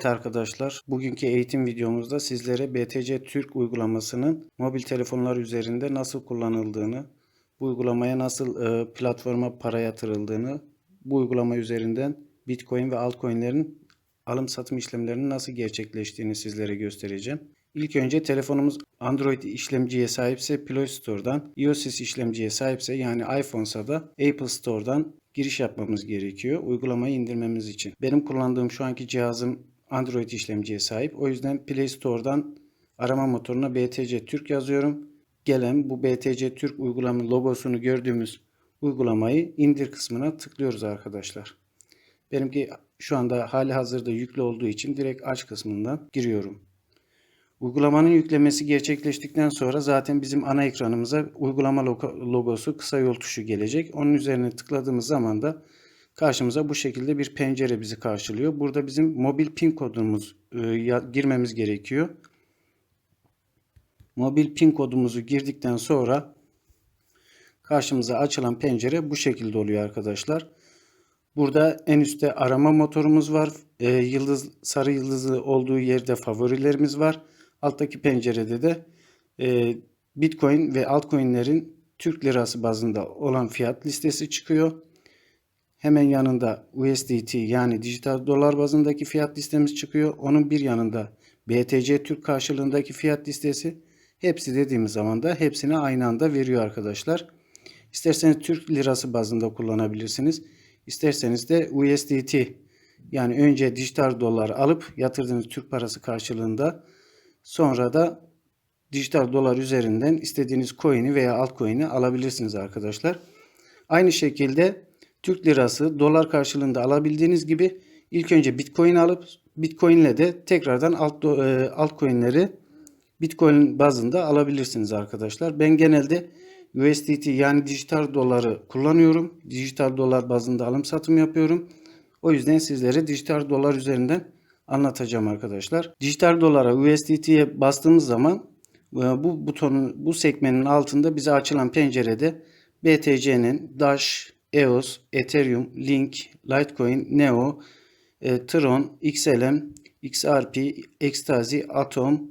Evet arkadaşlar, bugünkü eğitim videomuzda sizlere BTC Türk uygulamasının mobil telefonlar üzerinde nasıl kullanıldığını, bu uygulamaya nasıl e, platforma para yatırıldığını, bu uygulama üzerinden Bitcoin ve altcoin'lerin alım satım işlemlerinin nasıl gerçekleştiğini sizlere göstereceğim. İlk önce telefonumuz Android işlemciye sahipse Play Store'dan, iOS işlemciye sahipse yani iPhone'sa da Apple Store'dan giriş yapmamız gerekiyor uygulamayı indirmemiz için. Benim kullandığım şu anki cihazım Android işlemciye sahip. O yüzden Play Store'dan arama motoruna BTC Türk yazıyorum. Gelen bu BTC Türk uygulama logosunu gördüğümüz uygulamayı indir kısmına tıklıyoruz arkadaşlar. Benimki şu anda hali hazırda yüklü olduğu için direkt aç kısmından giriyorum. Uygulamanın yüklemesi gerçekleştikten sonra zaten bizim ana ekranımıza uygulama logosu kısa yol tuşu gelecek. Onun üzerine tıkladığımız zaman da karşımıza bu şekilde bir pencere bizi karşılıyor. Burada bizim mobil pin kodumuz e, girmemiz gerekiyor. Mobil pin kodumuzu girdikten sonra karşımıza açılan pencere bu şekilde oluyor arkadaşlar. Burada en üstte arama motorumuz var. E, yıldız sarı yıldızı olduğu yerde favorilerimiz var. Alttaki pencerede de e, Bitcoin ve altcoin'lerin Türk lirası bazında olan fiyat listesi çıkıyor. Hemen yanında USDT yani dijital dolar bazındaki fiyat listemiz çıkıyor. Onun bir yanında BTC Türk karşılığındaki fiyat listesi. Hepsi dediğimiz zaman da hepsini aynı anda veriyor arkadaşlar. İsterseniz Türk lirası bazında kullanabilirsiniz. İsterseniz de USDT yani önce dijital dolar alıp yatırdığınız Türk parası karşılığında sonra da dijital dolar üzerinden istediğiniz coin'i veya altcoin'i alabilirsiniz arkadaşlar. Aynı şekilde Türk lirası dolar karşılığında alabildiğiniz gibi ilk önce Bitcoin alıp Bitcoin ile de tekrardan alt, e, altcoin'leri Bitcoin bazında alabilirsiniz arkadaşlar. Ben genelde USDT yani dijital doları kullanıyorum. Dijital dolar bazında alım satım yapıyorum. O yüzden sizlere dijital dolar üzerinden anlatacağım arkadaşlar. Dijital dolara USDT'ye bastığımız zaman e, bu butonun bu sekmenin altında bize açılan pencerede BTC'nin Dash EOS, Ethereum, Link, Litecoin, Neo, e, Tron, XLM, XRP, Ecstasy, Atom,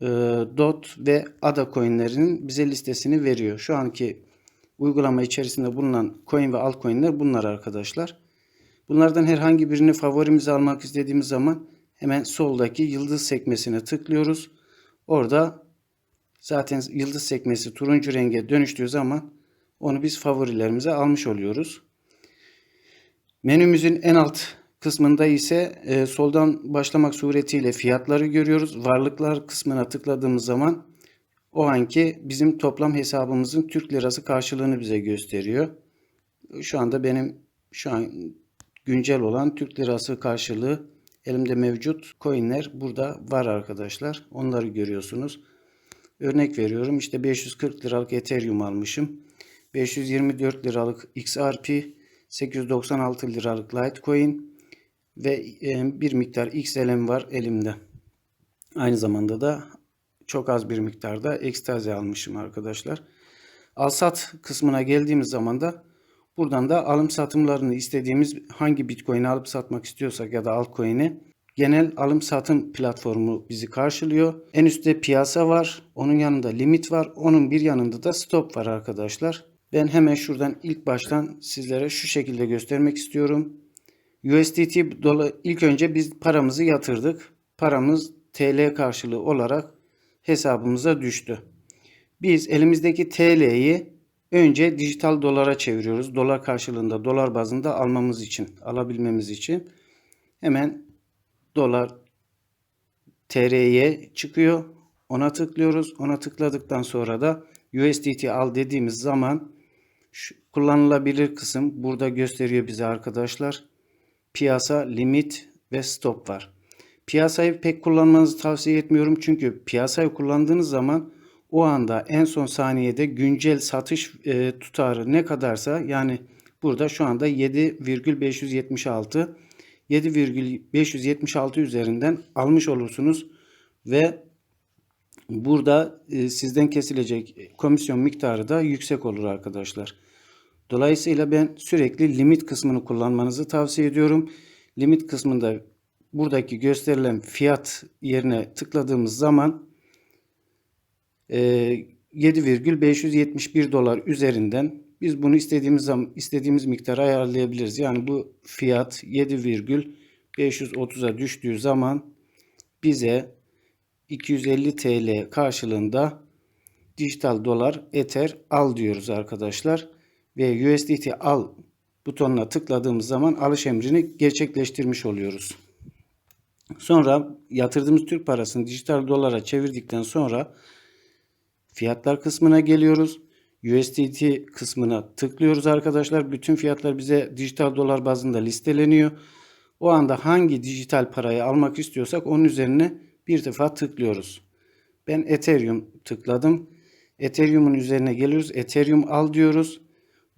DOT ve ADA coinlerinin bize listesini veriyor. Şu anki uygulama içerisinde bulunan coin ve altcoinler bunlar arkadaşlar. Bunlardan herhangi birini favorimize almak istediğimiz zaman hemen soldaki yıldız sekmesine tıklıyoruz. Orada zaten yıldız sekmesi turuncu renge dönüştüğü zaman onu biz favorilerimize almış oluyoruz. Menümüzün en alt kısmında ise e, soldan başlamak suretiyle fiyatları görüyoruz. Varlıklar kısmına tıkladığımız zaman o anki bizim toplam hesabımızın Türk lirası karşılığını bize gösteriyor. Şu anda benim şu an güncel olan Türk lirası karşılığı elimde mevcut coinler burada var arkadaşlar. Onları görüyorsunuz. Örnek veriyorum işte 540 liralık Ethereum almışım. 524 liralık XRP, 896 liralık Litecoin ve bir miktar XLM var elimde. Aynı zamanda da çok az bir miktarda ekstazi almışım arkadaşlar. Alsat kısmına geldiğimiz zaman da buradan da alım satımlarını istediğimiz hangi Bitcoin'i alıp satmak istiyorsak ya da altcoin'i genel alım satım platformu bizi karşılıyor. En üstte piyasa var. Onun yanında limit var. Onun bir yanında da stop var arkadaşlar. Ben hemen şuradan ilk baştan sizlere şu şekilde göstermek istiyorum. USDT dola ilk önce biz paramızı yatırdık. Paramız TL karşılığı olarak hesabımıza düştü. Biz elimizdeki TL'yi önce dijital dolara çeviriyoruz. Dolar karşılığında, dolar bazında almamız için, alabilmemiz için. Hemen dolar TR'ye çıkıyor. Ona tıklıyoruz. Ona tıkladıktan sonra da USDT al dediğimiz zaman şu kullanılabilir kısım burada gösteriyor bize arkadaşlar. Piyasa, limit ve stop var. Piyasayı pek kullanmanızı tavsiye etmiyorum çünkü piyasayı kullandığınız zaman o anda en son saniyede güncel satış e, tutarı ne kadarsa yani burada şu anda 7,576 7,576 üzerinden almış olursunuz ve burada e, sizden kesilecek komisyon miktarı da yüksek olur arkadaşlar. Dolayısıyla ben sürekli limit kısmını kullanmanızı tavsiye ediyorum. Limit kısmında buradaki gösterilen fiyat yerine tıkladığımız zaman e, 7,571 dolar üzerinden biz bunu istediğimiz zaman istediğimiz miktara ayarlayabiliriz. Yani bu fiyat 7,530'a düştüğü zaman bize 250 TL karşılığında dijital dolar Ether al diyoruz arkadaşlar. Ve USDT al butonuna tıkladığımız zaman alış emrini gerçekleştirmiş oluyoruz. Sonra yatırdığımız Türk parasını dijital dolara çevirdikten sonra fiyatlar kısmına geliyoruz. USDT kısmına tıklıyoruz arkadaşlar. Bütün fiyatlar bize dijital dolar bazında listeleniyor. O anda hangi dijital parayı almak istiyorsak onun üzerine bir defa tıklıyoruz. Ben Ethereum tıkladım. Ethereum'un üzerine geliyoruz. Ethereum al diyoruz.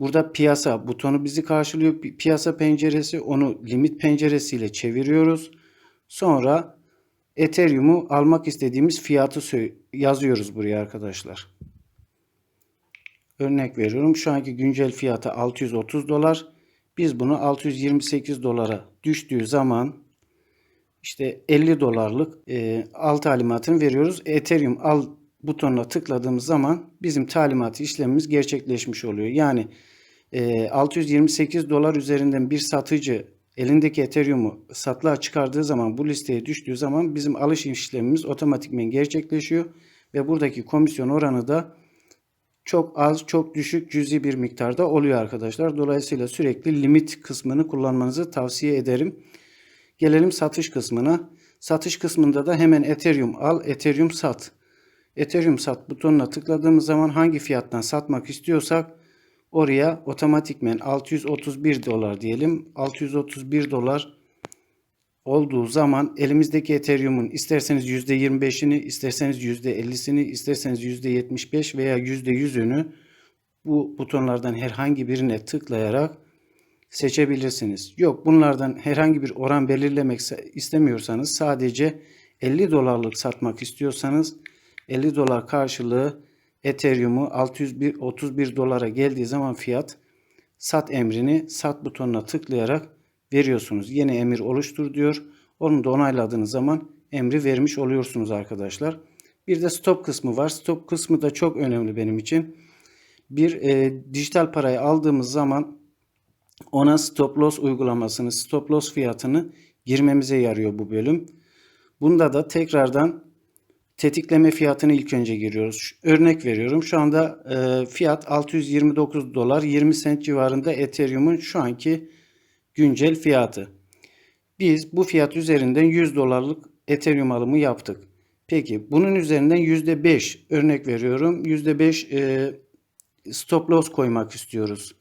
Burada piyasa butonu bizi karşılıyor. Piyasa penceresi onu limit penceresiyle çeviriyoruz. Sonra Ethereum'u almak istediğimiz fiyatı yazıyoruz buraya arkadaşlar. Örnek veriyorum. Şu anki güncel fiyatı 630 dolar. Biz bunu 628 dolara düştüğü zaman işte 50 dolarlık e, al talimatını veriyoruz. Ethereum al butonuna tıkladığımız zaman bizim talimatı işlemimiz gerçekleşmiş oluyor. Yani e, 628 dolar üzerinden bir satıcı elindeki Ethereum'u satlığa çıkardığı zaman bu listeye düştüğü zaman bizim alış işlemimiz otomatikmen gerçekleşiyor ve buradaki komisyon oranı da çok az, çok düşük cüzi bir miktarda oluyor arkadaşlar. Dolayısıyla sürekli limit kısmını kullanmanızı tavsiye ederim. Gelelim satış kısmına. Satış kısmında da hemen Ethereum al, Ethereum sat. Ethereum sat butonuna tıkladığımız zaman hangi fiyattan satmak istiyorsak oraya otomatikmen 631 dolar diyelim. 631 dolar olduğu zaman elimizdeki Ethereum'un isterseniz %25'ini, isterseniz %50'sini, isterseniz %75 veya %100'ünü bu butonlardan herhangi birine tıklayarak seçebilirsiniz. Yok bunlardan herhangi bir oran belirlemek istemiyorsanız sadece 50 dolarlık satmak istiyorsanız 50 dolar karşılığı Ethereum'u 631 dolara geldiği zaman fiyat sat emrini sat butonuna tıklayarak veriyorsunuz. Yeni emir oluştur diyor. Onu da onayladığınız zaman emri vermiş oluyorsunuz arkadaşlar. Bir de stop kısmı var. Stop kısmı da çok önemli benim için. Bir e, dijital parayı aldığımız zaman ona stop loss uygulamasını, stop loss fiyatını girmemize yarıyor bu bölüm. Bunda da tekrardan tetikleme fiyatını ilk önce giriyoruz. Örnek veriyorum. Şu anda e, fiyat 629 dolar 20 sent civarında Ethereum'un şu anki güncel fiyatı. Biz bu fiyat üzerinden 100 dolarlık Ethereum alımı yaptık. Peki bunun üzerinden %5 örnek veriyorum. %5 e, stop loss koymak istiyoruz.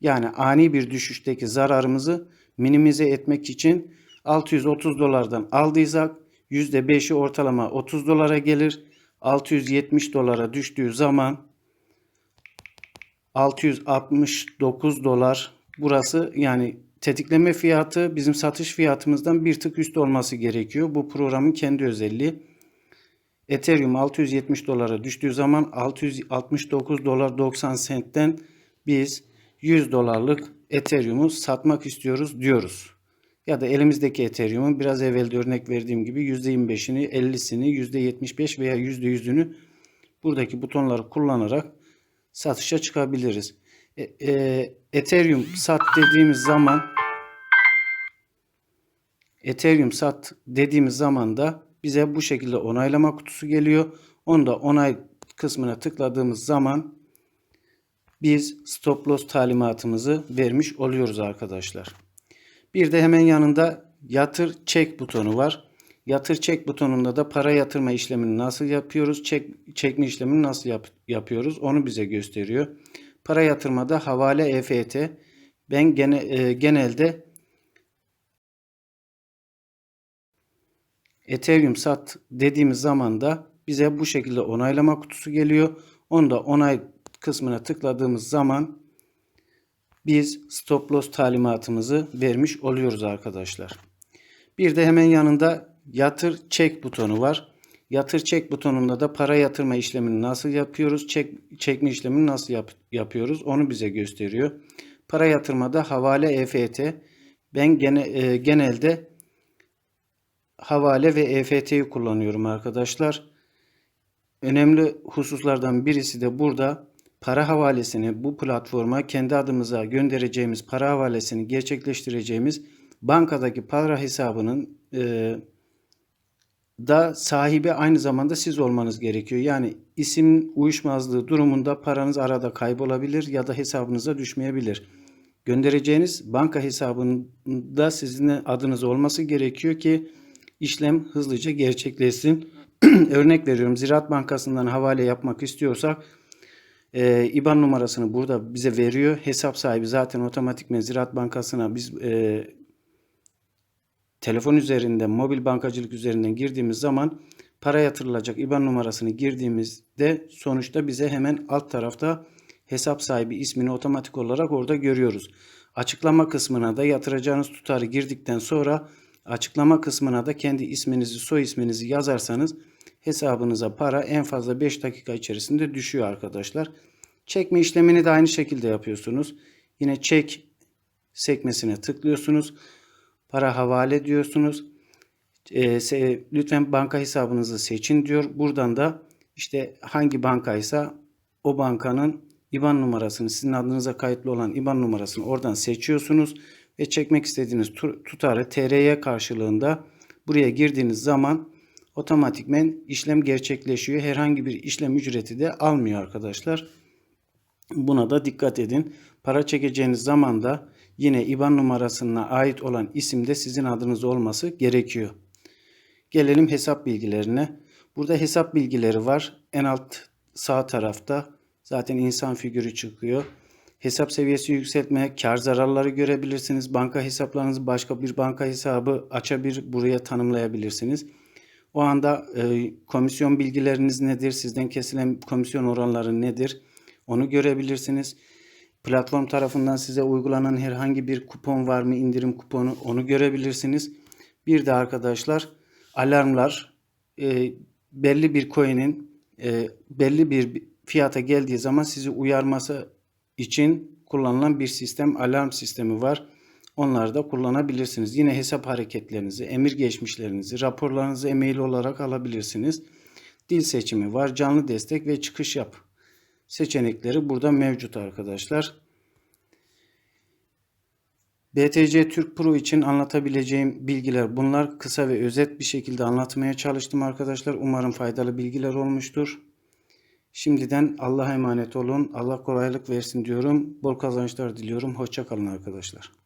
Yani ani bir düşüşteki zararımızı minimize etmek için 630 dolardan aldıysak %5'i ortalama 30 dolara gelir. 670 dolara düştüğü zaman 669 dolar burası yani tetikleme fiyatı bizim satış fiyatımızdan bir tık üst olması gerekiyor. Bu programın kendi özelliği. Ethereum 670 dolara düştüğü zaman 669 dolar 90 sentten biz 100 dolarlık Ethereum'u satmak istiyoruz diyoruz. Ya da elimizdeki Ethereum'un biraz evvel de örnek verdiğim gibi %25'ini, 50'sini, %75 veya %100'ünü buradaki butonları kullanarak satışa çıkabiliriz. E, e, Ethereum sat dediğimiz zaman Ethereum sat dediğimiz zaman da bize bu şekilde onaylama kutusu geliyor. Onu da onay kısmına tıkladığımız zaman biz stop loss talimatımızı vermiş oluyoruz arkadaşlar. Bir de hemen yanında yatır çek butonu var. Yatır çek butonunda da para yatırma işlemini nasıl yapıyoruz? Çek, çekme işlemini nasıl yap, yapıyoruz? Onu bize gösteriyor. Para yatırmada havale EFT. Ben gene, e, genelde Ethereum sat dediğimiz zaman da bize bu şekilde onaylama kutusu geliyor. Onu da onay kısmına tıkladığımız zaman biz stop loss talimatımızı vermiş oluyoruz arkadaşlar. Bir de hemen yanında yatır çek butonu var. Yatır çek butonunda da para yatırma işlemini nasıl yapıyoruz? Çek, çekme işlemini nasıl yap, yapıyoruz? Onu bize gösteriyor. Para yatırmada havale EFT. Ben gene, e, genelde havale ve EFT'yi kullanıyorum arkadaşlar. Önemli hususlardan birisi de burada para havalesini bu platforma kendi adımıza göndereceğimiz para havalesini gerçekleştireceğimiz bankadaki para hesabının e, da sahibi aynı zamanda siz olmanız gerekiyor. Yani isim uyuşmazlığı durumunda paranız arada kaybolabilir ya da hesabınıza düşmeyebilir. Göndereceğiniz banka hesabında sizin adınız olması gerekiyor ki işlem hızlıca gerçekleşsin. Örnek veriyorum Ziraat Bankası'ndan havale yapmak istiyorsak e, IBAN numarasını burada bize veriyor. Hesap sahibi zaten otomatikmen Ziraat Bankası'na biz e, telefon üzerinden, mobil bankacılık üzerinden girdiğimiz zaman para yatırılacak IBAN numarasını girdiğimizde sonuçta bize hemen alt tarafta hesap sahibi ismini otomatik olarak orada görüyoruz. Açıklama kısmına da yatıracağınız tutarı girdikten sonra açıklama kısmına da kendi isminizi, soy isminizi yazarsanız hesabınıza para en fazla 5 dakika içerisinde düşüyor arkadaşlar. Çekme işlemini de aynı şekilde yapıyorsunuz. Yine çek sekmesine tıklıyorsunuz. Para havale diyorsunuz. E, lütfen banka hesabınızı seçin diyor. Buradan da işte hangi bankaysa o bankanın IBAN numarasını sizin adınıza kayıtlı olan IBAN numarasını oradan seçiyorsunuz ve çekmek istediğiniz tutarı TRY karşılığında buraya girdiğiniz zaman otomatikmen işlem gerçekleşiyor. Herhangi bir işlem ücreti de almıyor arkadaşlar. Buna da dikkat edin. Para çekeceğiniz zaman da yine IBAN numarasına ait olan isimde sizin adınız olması gerekiyor. Gelelim hesap bilgilerine. Burada hesap bilgileri var. En alt sağ tarafta zaten insan figürü çıkıyor. Hesap seviyesi yükseltme, kar zararları görebilirsiniz. Banka hesaplarınızı başka bir banka hesabı açabilir, buraya tanımlayabilirsiniz. O anda e, komisyon bilgileriniz nedir? Sizden kesilen komisyon oranları nedir? Onu görebilirsiniz. Platform tarafından size uygulanan herhangi bir kupon var mı? indirim kuponu onu görebilirsiniz. Bir de arkadaşlar alarmlar e, belli bir coin'in e, belli bir fiyata geldiği zaman sizi uyarması için kullanılan bir sistem alarm sistemi var. Onları da kullanabilirsiniz. Yine hesap hareketlerinizi, emir geçmişlerinizi, raporlarınızı e-mail olarak alabilirsiniz. Dil seçimi var, canlı destek ve çıkış yap seçenekleri burada mevcut arkadaşlar. BTC Türk Pro için anlatabileceğim bilgiler bunlar. Kısa ve özet bir şekilde anlatmaya çalıştım arkadaşlar. Umarım faydalı bilgiler olmuştur. Şimdiden Allah'a emanet olun. Allah kolaylık versin diyorum. Bol kazançlar diliyorum. Hoşçakalın arkadaşlar.